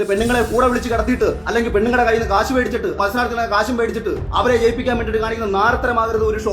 പെണ്ണുങ്ങളെ കൂടെ വിളിച്ച് കടത്തിയിട്ട് അല്ലെങ്കിൽ പെണ്ണുങ്ങളുടെ കയ്യിൽ നിന്ന് കാശ് മേടിച്ചിട്ട് മത്സരാർത്ഥികളെ കാശും മേടിച്ചിട്ട് അവരെ ജയിപ്പിക്കാൻ വേണ്ടിയിട്ട് കാണിക്കുന്ന നാരത്തരമാകരുത് ഒരു ഷോ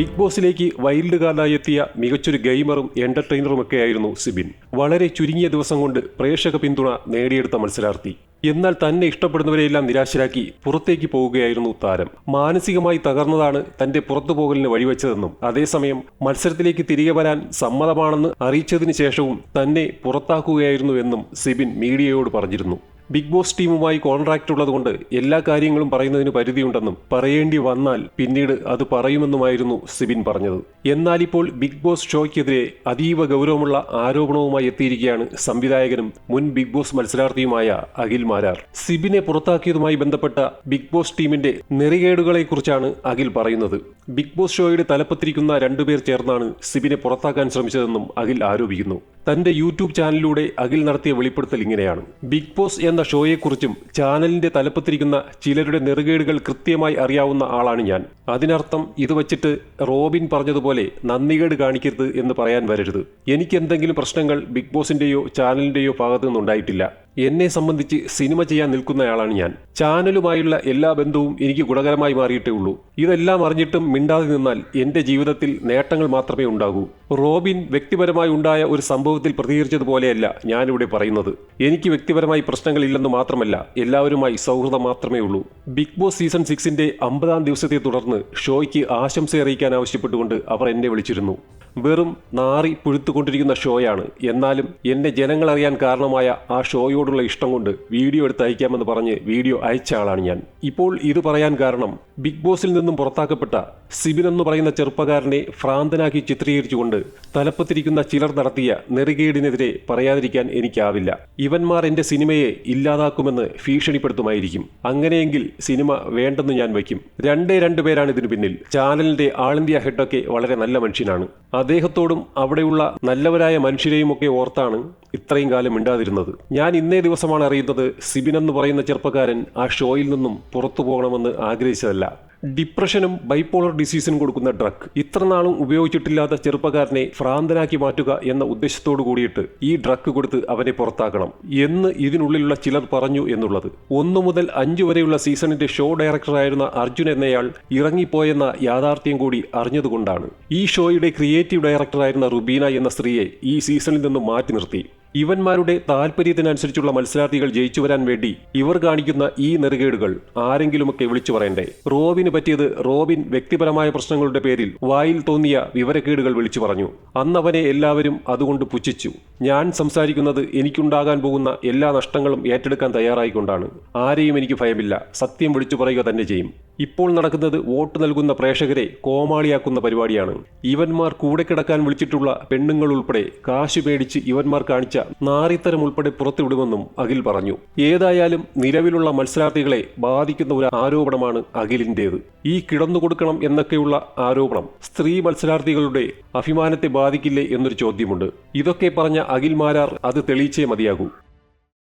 ബിഗ് ബോസിലേക്ക് വൈൽഡ് കാർഡായി എത്തിയ മികച്ചൊരു ഗെയിമറും എന്റർടൈനറുമൊക്കെയായിരുന്നു സിബിൻ. വളരെ ചുരുങ്ങിയ ദിവസം കൊണ്ട് പ്രേക്ഷക പിന്തുണ നേടിയെടുത്ത മത്സരാർത്ഥി. എന്നാൽ തന്നെ ഇഷ്ടപ്പെടുന്നവരെയെല്ലാം നിരാശരാക്കി പുറത്തേക്ക് പോവുകയായിരുന്നു താരം. മാനസികമായി തകർന്നതാണ് തന്റെ പുറത്തു പോകലിന് വഴിവെച്ചതെന്നും അതേസമയം മത്സരത്തിലേക്ക് തിരികെ വരാൻ സമ്മതമാണെന്ന് അറിയിച്ചതിന് ശേഷവും തന്നെ പുറത്താക്കുകയായിരുന്നു എന്നും സിബിൻ മീഡിയയോട് പറഞ്ഞിരുന്നു. ബിഗ് ബോസ് ടീമുമായി കോൺട്രാക്റ്റ് ഉള്ളതുകൊണ്ട് എല്ലാ കാര്യങ്ങളും പറയുന്നതിന് പരിധിയുണ്ടെന്നും പറയേണ്ടി വന്നാൽ പിന്നീട് അത് പറയുമെന്നുമായിരുന്നു സിബിൻ പറഞ്ഞത്. എന്നാൽ ഇപ്പോൾ ബിഗ് ബോസ് ഷോയ്ക്കെതിരെ അതീവ ഗൗരവമുള്ള ആരോപണവുമായി എത്തിയിരിക്കുകയാണ് സംവിധായകനും മുൻ ബിഗ് ബോസ് മത്സരാർത്ഥിയുമായ അഖിൽ മാരാർ. സിബിനെ പുറത്താക്കിയതുമായി ബന്ധപ്പെട്ട ബിഗ് ബോസ് ടീമിന്റെ നെറികേടുകളെക്കുറിച്ചാണ് അഖിൽ പറയുന്നത്. ബിഗ് ബോസ് ഷോയുടെ തലപ്പത്തിരിക്കുന്ന രണ്ടുപേർ ചേർന്നാണ് സിബിനെ പുറത്താക്കാൻ ശ്രമിച്ചതെന്നും അഖിൽ ആരോപിക്കുന്നു. തന്റെ യൂട്യൂബ് ചാനലിലൂടെ അഖിൽ നടത്തിയ വെളിപ്പെടുത്തൽ ഇങ്ങനെയാണ്. ബിഗ് ബോസ് എന്ന ഷോയെക്കുറിച്ചും ചാനലിന്റെ തലപ്പത്തിരിക്കുന്ന ചിലരുടെ നെറുകേടുകൾ കൃത്യമായി അറിയാവുന്ന ആളാണ് ഞാൻ. അതിനർത്ഥം ഇത് വച്ചിട്ട് റോബിൻ പറഞ്ഞതുപോലെ നന്ദികേട് കാണിക്കരുത് എന്ന് പറയാൻ വരരുത്. എനിക്കെന്തെങ്കിലും പ്രശ്നങ്ങൾ ബിഗ് ബോസിന്റെയോ ചാനലിന്റെയോ ഭാഗത്തു നിന്നുണ്ടായിട്ടില്ല എന്നെ സംബന്ധിച്ച് സിനിമ ചെയ്യാൻ നിൽക്കുന്നയാളാണ് ഞാൻ. ചാനലുമായുള്ള എല്ലാ ബന്ധവും എനിക്ക് ഗുണകരമായി മാറിയിട്ടേ ഉള്ളൂ. ഇതെല്ലാം അറിഞ്ഞിട്ടും മിണ്ടാതെ നിന്നാൽ എന്റെ ജീവിതത്തിൽ നേട്ടങ്ങൾ മാത്രമേ ഉണ്ടാകൂ. റോബിൻ വ്യക്തിപരമായി ഉണ്ടായ ഒരു സംഭവത്തിൽ പ്രതികരിച്ചതുപോലെയല്ല ഞാനിവിടെ പറയുന്നത്. എനിക്ക് വ്യക്തിപരമായി പ്രശ്നങ്ങളില്ലെന്ന് മാത്രമല്ല എല്ലാവരുമായി സൗഹൃദം മാത്രമേ ഉള്ളൂ. ബിഗ് ബോസ് സീസൺ സിക്സിന്റെ അമ്പതാം ദിവസത്തെ തുടർന്ന് ഷോയ്ക്ക് ആശംസ അറിയിക്കാൻ ആവശ്യപ്പെട്ടുകൊണ്ട് അവർ എന്നെ വിളിച്ചിരുന്നു. വെറും നാറി പുഴുത്തുകൊണ്ടിരിക്കുന്ന ഷോയാണ്. എന്നാലും എന്നെ ജനങ്ങൾ അറിയാൻ കാരണമായ ആ ഷോയോടുള്ള ഇഷ്ടം കൊണ്ട് വീഡിയോ എടുത്ത് അയക്കാമെന്ന് പറഞ്ഞ് വീഡിയോ അയച്ച ആളാണ് ഞാൻ. ഇപ്പോൾ ഇത് പറയാൻ കാരണം ബിഗ് ബോസിൽ നിന്നും പുറത്താക്കപ്പെട്ട സിബിൻ എന്ന് പറയുന്ന ചെറുപ്പക്കാരനെ ഭ്രാന്തനാക്കി ചിത്രീകരിച്ചുകൊണ്ട് തലപ്പത്തിരിക്കുന്ന ചിലർ നടത്തിയ നെറുകേടിനെതിരെ പറയാതിരിക്കാൻ എനിക്കാവില്ല. ഇവന്മാർ എന്റെ സിനിമയെ ഇല്ലാതാക്കുമെന്ന് ഭീഷണിപ്പെടുത്തുമായിരിക്കും. അങ്ങനെയെങ്കിൽ സിനിമ വേണ്ടെന്ന് ഞാൻ വയ്ക്കും. രണ്ടേ രണ്ട് പേരാണ് ഇതിനു പിന്നിൽ. ചാനലിന്റെ ആൾ ഇന്ത്യ ഹെഡൊക്കെ വളരെ നല്ല മനുഷ്യനാണ്. അദ്ദേഹത്തോടും അവിടെയുള്ള നല്ലവരായ മനുഷ്യരെയുമൊക്കെ ഓർത്താണ് ഇത്രയും കാലം ഇണ്ടാതിരുന്നത് ഞാൻ ഇന്നേ ദിവസമാണ് അറിയുന്നത് സിബിൻ എന്ന് പറയുന്ന ചെറുപ്പക്കാരൻ ആ ഷോയിൽ നിന്നും പുറത്തു പോകണമെന്ന് ആഗ്രഹിച്ചതല്ല. ഡിപ്രഷനും ബൈപോളർ ഡിസീസിനും കൊടുക്കുന്ന ഡ്രഗ് ഇത്ര നാളും ഉപയോഗിച്ചിട്ടില്ലാത്ത ചെറുപ്പക്കാരനെ ഭ്രാന്തനാക്കി മാറ്റുക എന്ന ഉദ്ദേശത്തോടു കൂടിയിട്ട് ഈ ഡ്രഗ് കൊടുത്ത് അവനെ പുറത്താക്കണം. എന്ന് ഇതിനുള്ളിലുള്ള ചിലർ പറഞ്ഞു എന്നുള്ളത്. ഒന്നു മുതൽ അഞ്ചു വരെയുള്ള സീസണിന്റെ ഷോ ഡയറക്ടറായിരുന്ന അർജുൻ എന്നയാൾ ഇറങ്ങിപ്പോയെന്ന യാഥാർത്ഥ്യം കൂടി അറിഞ്ഞതുകൊണ്ടാണ്. ഈ ഷോയുടെ ക്രിയേറ്റീവ് ഡയറക്ടറായിരുന്ന റുബീന എന്ന സ്ത്രീയെ ഈ സീസണിൽ നിന്നും മാറ്റി നിർത്തി. ഇവന്മാരുടെ താല്പര്യത്തിനനുസരിച്ചുള്ള മത്സരാർത്ഥികൾ ജയിച്ചു വരാൻ വേണ്ടി ഇവർ കാണിക്കുന്ന ഈ നെറുകേടുകൾ ആരെങ്കിലുമൊക്കെ വിളിച്ചു പറയണ്ടേ? റോബിന് പറ്റിയത് റോബിൻ വ്യക്തിപരമായ പ്രശ്നങ്ങളുടെ പേരിൽ വായിൽ തോന്നിയ വിവരക്കേടുകൾ വിളിച്ചു പറഞ്ഞു. അന്നവനെ എല്ലാവരും അതുകൊണ്ട് പുച്ഛിച്ചു. ഞാൻ സംസാരിക്കുന്നത് എനിക്കുണ്ടാകാൻ പോകുന്ന എല്ലാ നഷ്ടങ്ങളും ഏറ്റെടുക്കാൻ തയ്യാറായിക്കൊണ്ടാണ്. ആരെയും എനിക്ക് ഭയമില്ല. സത്യം വിളിച്ചു പറയുക തന്നെ ചെയ്യും. ഇപ്പോൾ നടക്കുന്നത് വോട്ട് നൽകുന്ന പ്രേക്ഷകരെ കോമാളിയാക്കുന്ന പരിപാടിയാണ്. ഇവന്മാർ കൂടെ കിടക്കാൻ വിളിച്ചിട്ടുള്ള പെണ്ണുങ്ങൾ ഉൾപ്പെടെ കാശ് മേടിച്ച് ഇവന്മാർ കാണിച്ച നാറിത്തരം ഉൾപ്പെടെ പുറത്തുവിടുമെന്നും അഖിൽ പറഞ്ഞു. ഏതായാലും നിലവിലുള്ള മത്സരാർത്ഥികളെ ബാധിക്കുന്ന ഒരു ആരോപണമാണ് അഖിലിന്റേത് ഈ കിടന്നുകൊടുക്കണം എന്നൊക്കെയുള്ള ആരോപണം സ്ത്രീ മത്സരാർത്ഥികളുടെ അഭിമാനത്തെ ബാധിക്കില്ലേ എന്നൊരു ചോദ്യമുണ്ട്. ഇതൊക്കെ പറഞ്ഞ അഖിൽ മാരാർ അത് തെളിയിച്ചേ മതിയാകൂ.